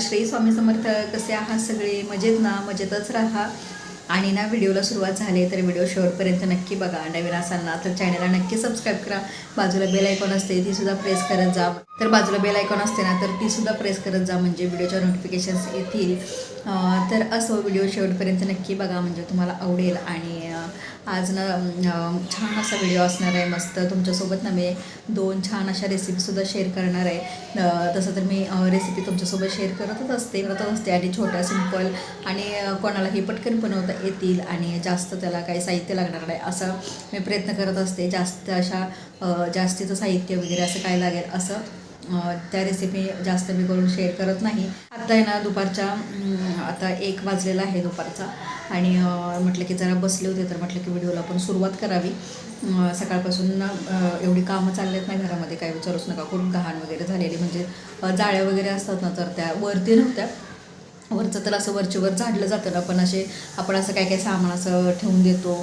श्री स्वामी समर्थ कसे आहात सगळे? मजेत ना? मजेतच राहा. आणि ना व्हिडिओला सुरुवात झाली तर व्हिडिओ शेवटपर्यंत नक्की बघा. नवीन असाल ना तर चॅनलला नक्की सबस्क्राईब करा. बाजूला बेल आयकॉन असते ती सुद्धा प्रेस करत जा. तर बाजूला बेल आयकॉन असते ना तर ती सुद्धा प्रेस करत जा म्हणजे व्हिडिओच्या नोटिफिकेशन्स येतील. तर असं व्हिडिओ शेवटपर्यंत नक्की बघा म्हणजे तुम्हाला आवडेल. आणि आज ना छान असा व्हिडिओ असणार आहे मस्त. तुमच्यासोबत ना मी दोन छान अशा रेसिपीसुद्धा शेअर करणार आहे. तसं तर मी रेसिपी तुमच्यासोबत शेअर करतच असते करतच असते. आणि छोट्या सिंपल आणि कोणालाही पटकन बनवता येतील आणि जास्त त्याला काही साहित्य लागणार नाही असं मी प्रयत्न करत असते. जास्त अशा जास्तीचं साहित्य वगैरे असं काय लागेल असं त्या रेसिपी जास्त मी करून शेअर करत नाही. आत्ता आहे ना दुपारच्या आता एक वाजलेला आहे दुपारचा. आणि म्हटलं की जरा बसले होते तर म्हटलं की व्हिडिओला पण सुरुवात करावी. सकाळपासून ना एवढी कामं चाललेत नाही घरामध्ये काही विचारूच नका. खूप घाण वगैरे झालेली. म्हणजे जाळ्या वगैरे असतात ना तर त्या वरती नव्हत्या. वरचं तर असं वरचेवर झाडलं जातं ना पण असे आपण असं काय काय सामान असं ठेवून देतो.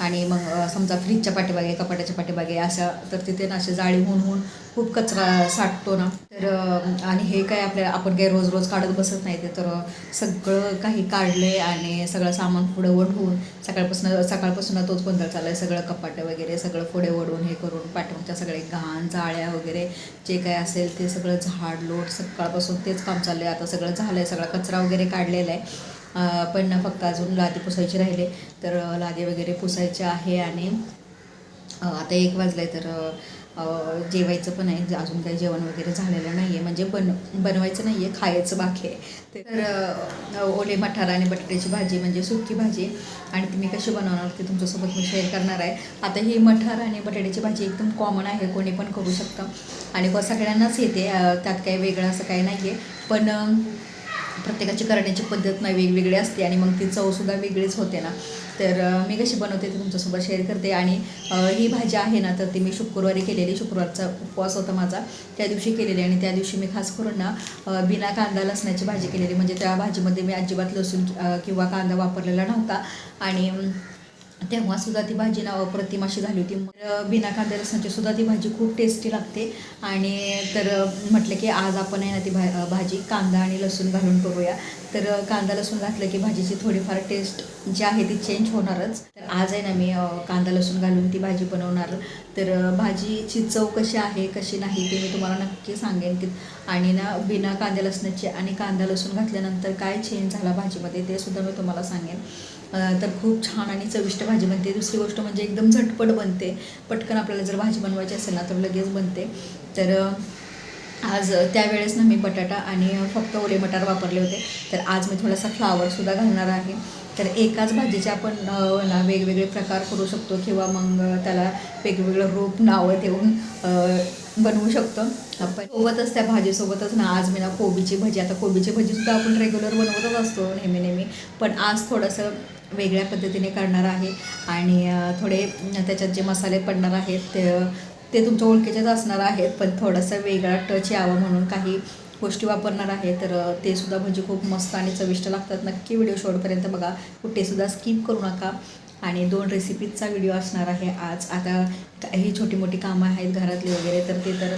आणि मग समजा फ्रीजच्या पाठीमागे कपाटाच्या पाठीमागे अशा तर तिथे ना असे जाळी होऊन होऊन खूप कचरा साठतो ना. तर आणि हे काय आपल्या आपण काही रोज रोज काढत बसत नाही ते तर सगळं काही काढले आणि सगळं सामान पुढे ओढवून सकाळपासून सकाळपासून तोच गोंधळ चालला आहे. सगळं कपाटं वगैरे सगळं पुढे ओढून हे करून पाठवूनच्या सगळे घाण जाळ्या वगैरे जे काय असेल ते सगळं झाड लोट सकाळपासून तेच काम चाललं आहे. आता सगळं झालं आहे सगळा कचरा वगैरे काढलेला आहे. पण फक्त अजून लादी पुसायचे राहिले. तर लादी वगैरे पुसायचे आहे आणि आता एक वाजलं आहे तर जेवायचं पण आहे. अजून काही जेवण वगैरे झालेलं नाही आहे म्हणजे बन बनवायचं नाही आहे खायचं बाकी आहे. तर ओले मठार आणि बटाट्याची भाजी म्हणजे सुकी भाजी. आणि ती मी कशी बनवणार ते तुमच्यासोबत मी शेअर करणार आहे. आता ही मठार आणि बटाट्याची भाजी एकदम कॉमन आहे. कोणी पण करू शकतं. आणि सगळ्यांनाच येते. त्यात काही वेगळं असं काही नाही आहे पण प्रत्येकाची करण्याची पद्धत नाही वेगवेगळी असते आणि मग ती चवसुद्धा वेगळीच होते ना. तर मी कशी बनवते ते तुमच्यासोबत शेअर करते आणि ही भाजी आहे ना तर ती मी शुक्रवारी केलेली शुक्रवारचा उपवास होता माझा. त्या दिवशी केलेली आणि त्या दिवशी मी खास करून ना बिना कांदा लसणाची भाजी केलेली. म्हणजे त्या भाजीमध्ये मी अजिबात लसूण किंवा कांदा वापरलेला नव्हता. आणि तेव्हा सुद्धा ती भाजी नाव अप्रतिम अशी झाली होती. बिना कांदा लसणाची सुद्धा ती भाजी खूप टेस्टी लागते. आणि तर म्हटलं की आज आपण आहे ना ती भा भाजी कांदा आणि लसूण घालून करूया तर कांदा लसूण घातलं की भाजीची थोडीफार टेस्ट जी आहे ती चेंज होणारच. तर आज आहे ना मी कांदा लसूण घालून ती भाजी बनवणार. तर भाजीची चव कशी आहे कशी नाही ते मी तुम्हाला नक्की सांगेन की आणि ना बिना कांदा लसणाची आणि कांदा लसूण घातल्यानंतर काय चेंज झाला भाजीमध्ये ते सुद्धा मी तुम्हाला सांगेन. तर खूप छान आणि चविष्ट भाजी बनते. दुसरी गोष्ट म्हणजे एकदम झटपट बनते. पटकन आपल्याला जर भाजी बनवायची असेल ना तर लगेच बनते. तर आज त्यावेळेस ना मी बटाटा आणि फक्त ओले मटार वापरले होते. तर आज मी थोडासा फ्लावरसुद्धा घालणार आहे. तर एकाच भाजीचे आपण ना वेगवेगळे प्रकार करू शकतो किंवा मग त्याला वेगवेगळं रूप नावं देऊन बनवू शकतो. आपण सोबतच त्या भाजीसोबतच ना आज मी ना कोबीची भजी आता कोबीची भजीसुद्धा आपण रेग्युलर बनवतच असतो नेहमी नेहमी. पण आज थोडंसं वेगळ्या पद्धतीने करणार आहे. आणि थोडे त्याच्यात जे मसाले पडणार आहेत ते ते तुमच्या ओळखीचेच असणार आहेत पण थोडंसं वेगळा टच यावं म्हणून काही गोष्टी वापरणार आहे तर ते सुद्धा भजी खूप मस्त आणि चविष्ट लागतात. नक्की व्हिडिओ शेवटपर्यंत बघा. कुठेसुद्धा स्किप करू नका. आणि दोन रेसिपीजचा व्हिडिओ असणार आहे आज. आता काही छोटी मोठी कामं आहेत घरातली वगैरे तर ते तर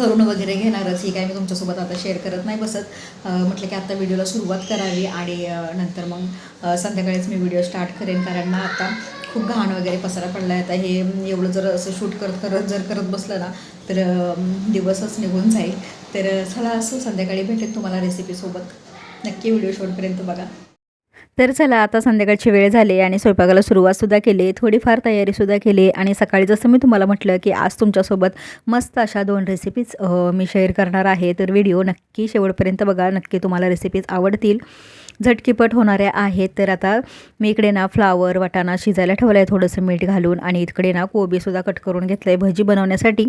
करून वगैरे घेणारच. ही काय मी तुमच्यासोबत आता शेअर करत नाही बसत. म्हटलं की आता व्हिडिओला सुरुवात करावी आणि नंतर मग संध्याकाळीच मी व्हिडिओ स्टार्ट करेन. कारण ना आता खूप घाण वगैरे पसारा पडला आहे आता हे एवढं जर असं शूट करत करत जर करत बसलं ना तर दिवसच निघून जाईल. तर चला असं संध्याकाळी भेटेल तुम्हाला रेसिपीसोबत नक्की व्हिडिओ शेवटपर्यंत बघा. तर चला आता संध्याकाळची वेळ झाली आणि स्वयंपाकाला सुरुवातसुद्धा केली. थोडीफार तयारीसुद्धा केली आणि सकाळी जसं मी तुम्हाला म्हटलं की आज तुमच्यासोबत मस्त अशा दोन रेसिपीज मी शेअर करणार आहे. तर व्हिडिओ नक्की शेवटपर्यंत बघा नक्की तुम्हाला रेसिपीज आवडतील. झटकीपट होणाऱ्या आहेत. तर आता मी इकडे ना फ्लावर वाटाणा शिजायला ठेवला आहे थोडंसं मीठ घालून आणि इकडे ना कोबीसुद्धा कट करून घेतलं आहे भजी बनवण्यासाठी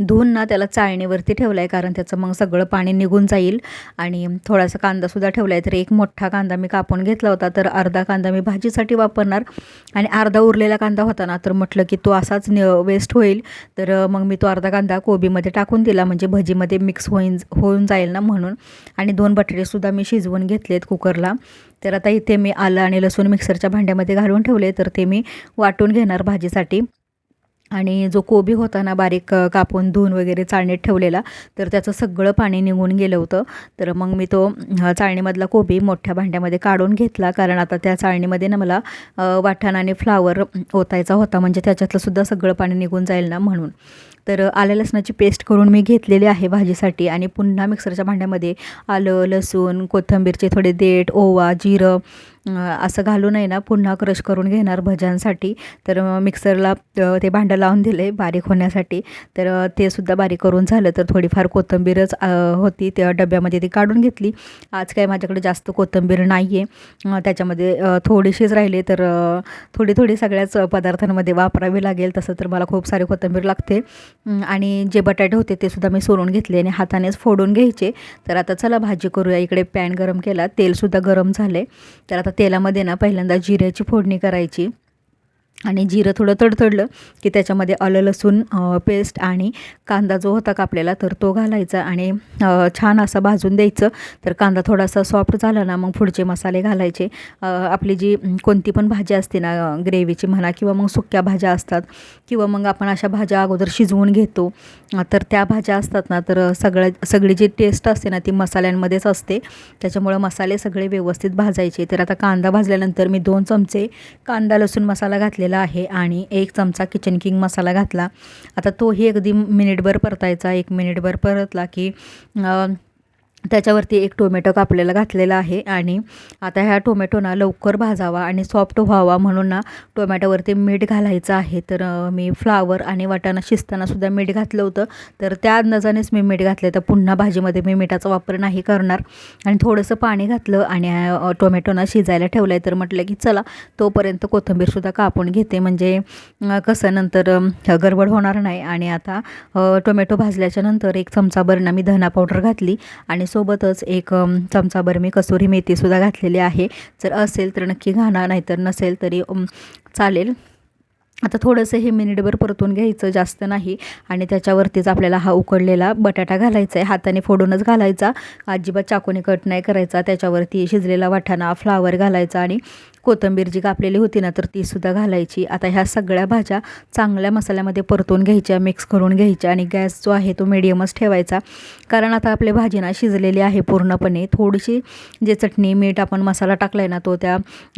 धुवून ना त्याला चाळणीवरती ठेवलं आहे कारण त्याचं मग सगळं पाणी निघून जाईल. आणि थोडासा कांदासुद्धा ठेवला आहे तर एक मोठा कांदा मी कापून घेतला होता. तर अर्धा कांदा मी भाजीसाठी वापरणार. आणि अर्धा उरलेला कांदा होता ना तर म्हटलं की तो असाच वेस्ट होईल. तर मग मी तो अर्धा कांदा कोबीमध्ये टाकून दिला. म्हणजे भजीमध्ये मिक्स होईन होऊन जाईल ना म्हणून. आणि दोन बटाटेसुद्धा मी शिजवून घेतलेत कुकरला तर आता इथे मी आलं आणि लसूण मिक्सरच्या भांड्यामध्ये घालून ठेवले तर ते मी वाटून घेणार भाजीसाठी. आणि जो कोबी होता ना बारीक कापून धुवून वगैरे चाळणीत ठेवलेला तर त्याचं सगळं पाणी निघून गेलं होतं. तर मग मी तो चाळणीमधला कोबी मोठ्या भांड्यामध्ये काढून घेतला कारण आता त्या चाळणीमध्ये ना मला अ, वाटाणा आणि फ्लावर ओतायचा होता म्हणजे त्याच्यातलं सुद्धा सगळं पाणी निघून जाईल ना म्हणून. तर आल्या लसणाची पेस्ट करून मी घेतलेली आहे भाजीसाठी आणि पुन्हा मिक्सरच्या भांड्यामध्ये आलं लसूण कोथिंबीरचे थोडे देठ ओवा जिरं असं घालून आहे ना पुन्हा क्रश करून घेणार भज्यांसाठी. तर मिक्सरला ते भांडं लावून दिले बारीक होण्यासाठी. तर ते सुद्धा बारीक करून झालं. तर थोडीफार कोथिंबीरच होती त्या डब्यामध्ये ती काढून घेतली. आज काय माझ्याकडे जास्त कोथिंबीर नाही आहे त्याच्यामध्ये थोडीशीच राहिली. तर थोडी थोडी सगळ्याच पदार्थांमध्ये वापरावी लागेल. तसं तर मला खूप सारे कोथिंबीर लागते. आणि जे बटाटे होते ते सुद्धा मी सोलून घेतले आणि हातानेच फोडून घ्यायचे. तर आता चला भाजी करूया. इकडे पॅन गरम केला. तेलसुद्धा गरम झाले तर आता तेलामध्ये ना पहिल्यांदा जिऱ्याची फोडणी करायची. आणि जिरं थोडं तडतडलं की त्याच्यामध्ये आलं लसूण पेस्ट आणि कांदा जो होता कापलेला तर तो घालायचा आणि छान असा भाजून द्यायचं. तर कांदा थोडासा सॉफ्ट झाला ना मग पुढचे मसाले घालायचे. आपली जी कोणती पण भाजी असते ना ग्रेव्हीची म्हणा किंवा मग सुक्या भाज्या असतात किंवा मग आपण अशा भाज्या अगोदर शिजवून घेतो तर त्या भाज्या असतात ना तर सगळ्या सगळी जी टेस्ट असते ना ती मसाल्यांमध्येच असते. त्याच्यामुळं मसाले सगळे व्यवस्थित भाजायचे. तर आता कांदा भाजल्यानंतर मी दोन चमचे कांदा लसूण मसाला घातलेला आहे आणि एक चमचा किचन किंग मसाला घातला. आता तोही अगदी मिनिटभर परतायचा. एक मिनिटभर परतला की त्याच्यावरती एक टोमॅटो कापलेला घातलेला आहे आणि आता ह्या टोमॅटोना लवकर भाजावा आणि सॉफ्ट व्हावा म्हणून ना टोमॅटोवरती मीठ घालायचं आहे. तर मी फ्लावर आणि वाटाणा शिजतानासुद्धा मीठ घातलं होतं. तर त्या अंदाजानेच मी मीठ घातले तर पुन्हा भाजीमध्ये मी मिठाचा वापर नाही करणार. आणि थोडंसं पाणी घातलं आणि टोमॅटोना शिजायला ठेवलं आहे तर म्हटलं की चला तोपर्यंत कोथिंबीरसुद्धा कापून घेते. म्हणजे कसं नंतर गडबड होणार नाही. आणि आता टोमॅटो भाजल्याच्या नंतर एक चमचाभर ना मी धना पावडर घातली. आणि सोबतच एक चमचाभर मी कसुरी मेथीसुद्धा घातलेली आहे. जर असेल तर नक्की घाणा नाहीतर नसेल तरी चालेल. आता थोडंसं हे मिनिटभर परतून घ्यायचं जास्त नाही आणि त्याच्यावरतीच आपल्याला हा उकडलेला बटाटा घालायचा आहे. हाताने फोडूनच घालायचा. अजिबात चाकूने कट नाही करायचा. त्याच्यावरती शिजलेला वाटाणा फ्लावर घालायचा आणि कोथिंबीर जी कापलेली होती ना तर तीसुद्धा घालायची. आता ह्या सगळ्या भाज्या चांगल्या मसाल्यामध्ये परतून घ्यायच्या मिक्स करून घ्यायच्या आणि गॅस जो आहे तो मिडियमच ठेवायचा. कारण आता आपली भाजी ना शिजलेली आहे पूर्णपणे. थोडीशी जे चटणी मीठ आपण मसाला टाकला आहे ना तो त्या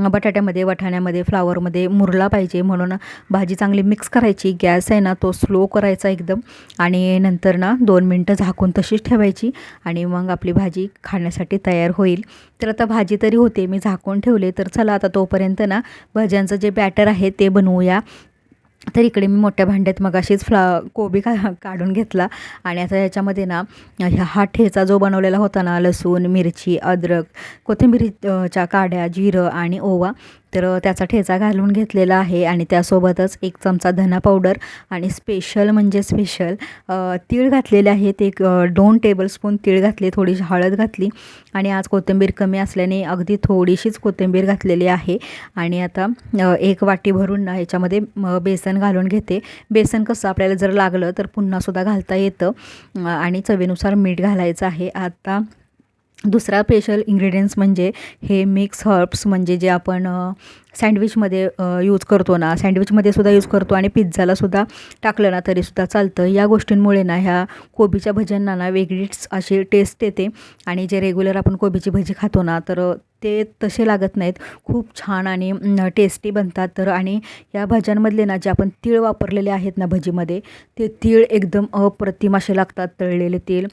बटाट्यामध्ये वाटाण्यामध्ये फ्लावरमध्ये मुरला पाहिजे. म्हणून भाजी चांगली मिक्स करायची. गॅस आहे ना तो स्लो करायचा एकदम. आणि नंतर ना दोन मिनटं झाकून तशीच ठेवायची. आणि मग आपली भाजी खाण्यासाठी तयार होईल. तर आता भाजी तरी होते मी झाकून ठेवले. तर चला आता तोपर्यंत ना भाज्यांचं जे बॅटर आहे ते बनवूया. तर इकडे मी मोठ्या भांड्यात मग अशीच फ्ला कोबी का काढून घेतला. आणि आता याच्यामध्ये ना ह्या हा ठेचा जो बनवलेला होता ना लसूण मिरची अद्रक कोथिंबीरीच्या काड्या जिरं आणि ओवा तर त्याचा ठेचा घालून घेतलेला आहे आणि त्यासोबतच एक चमचा धना पावडर आणि स्पेशल म्हणजे स्पेशल तीळ घातलेले आहेत एक दोन टेबलस्पून तीळ घातले थोडीशी हळद घातली आणि आज कोथिंबीर कमी असल्याने अगदी थोडीशीच कोथिंबीर घातलेली आहे. आणि आता एक वाटी भरून ना ह्याच्यामध्ये बेसन घालून घेते. बेसन कसं आपल्याला जर लागलं तर पुन्हासुद्धा घालता येतं. आणि चवीनुसार मीठ घालायचं आहे. आता दुसरा स्पेशल इंग्रेडियंट्स म्हणजे हे मिक्स हर्ब्स म्हणजे जे आपण सँडविचमध्ये यूज करतो ना सँडविचमध्ये सुद्धा यूज करतो आणि पिझ्झालासुद्धा टाकलं ना तरीसुद्धा चालतं. या गोष्टींमुळे ना ह्या कोबीच्या भज्यांना ना वेगळीच अशी टेस्ट येते. आणि जे रेग्युलर आपण कोबीची भजी खातो ना तर ते तसे लागत नाहीत. खूप छान आणि टेस्टी बनतात. तर आणि या भाज्यांमधले ना जे आपण तीळ वापरलेले आहेत ना भजीमध्ये ते तीळ एकदम अप्रतिम असे लागतात तळलेले तेल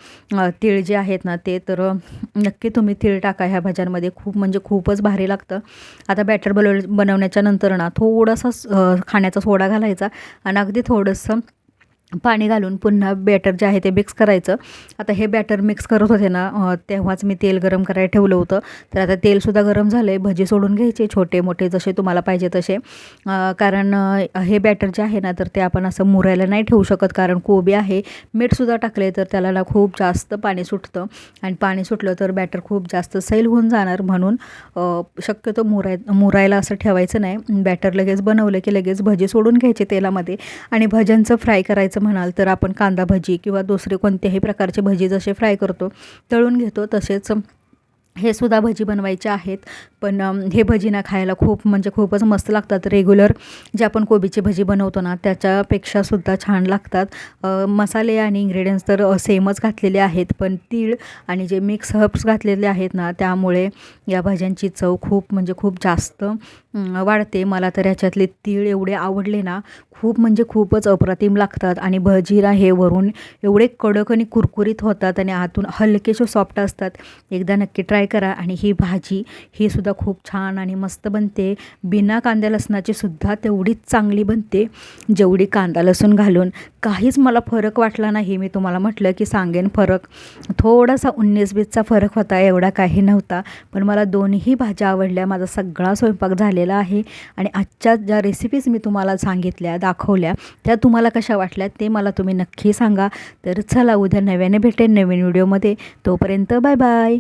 तीळ जे आहेत ना ते तर नक्की तुम्ही तीळ टाका ह्या भाज्यांमध्ये. खूप म्हणजे खूपच भारी लागतं. आता बॅटर बनव बनवण्याच्या नंतर ना थोडासा खाण्याचा सोडा घालायचा. आणि अगदी थोडंसं पाणी घालून पुन्हा बॅटर जे आहे ते मिक्स करायचं. आता हे बॅटर मिक्स करत होते ना तेव्हाच मी तेल गरम करायला ठेवलं होतं. तर आता तेलसुद्धा गरम झालं आहे भजी सोडून घ्यायचे छोटे मोठे जसे तुम्हाला पाहिजे तसे. कारण हे बॅटर जे आहे ना तर ते आपण असं मुरायला नाही ठेवू शकत. कारण कोबी आहे मीठसुद्धा टाकले तर त्याला ना खूप जास्त पाणी सुटतं. आणि पाणी सुटलं तर बॅटर खूप जास्त सैल होऊन जाणार. म्हणून शक्यतो मुराय मुरायला असं ठेवायचं नाही. बॅटर लगेच बनवलं की लगेच भजी सोडून घ्यायचे तेलामध्ये. आणि भज्यांचं फ्राय करायचं म्हणाल तर आपण कांदा भजी किंवा दुसरे कोणत्याही प्रकारचे भजी जसे फ्राय करतो तळून घेतो तसेच हे सुद्धा भजी बनवायचे आहेत. पण हे भजी ना खायला खूप म्हणजे खूपच मस्त लागतात. रेग्युलर जे आपण कोबीची भजी बनवतो ना त्याच्यापेक्षा सुद्धा छान लागतात. मसाले आणि इंग्रेडियंट्स तर सेमच घातलेले आहेत. पण तीळ आणि जे मिक्स हर्ब्स घातलेले आहेत ना त्यामुळे या भाज्यांची चव खूप म्हणजे खूप जास्त वाढते. मला तर ह्याच्यातले तीळ एवढे आवडले ना खूप म्हणजे खूपच अप्रतिम लागतात. आणि भजीला हे वरून एवढे कडक आणि कुरकुरीत होतात आणि आतून हलकेसे सॉफ्ट असतात. एकदा नक्की ट्राय ट्राय करा आणि ही भाजी ही सुद्धा खूप छान आणि मस्त बनते. बिना कांद्या लसणाची सुद्धा तेवढीच चांगली बनते. जेवढी कांदा लसूण घालून. काहीच मला फरक वाटला नाही. मी तुम्हाला म्हटलं की सांगेन फरक. थोडासा उन्नीस बीसचा फरक होता एवढा काही नव्हता. पण मला दोन्ही भाज्या आवडल्या. माझा सगळा स्वयंपाक झालेला आहे. आणि आजच्या ज्या रेसिपीज मी तुम्हाला सांगितल्या दाखवल्या त्या तुम्हाला कशा वाटल्या ते मला तुम्ही नक्की सांगा. तर चला उद्या नव्याने भेटेन नवीन व्हिडिओमध्ये तोपर्यंत बाय बाय.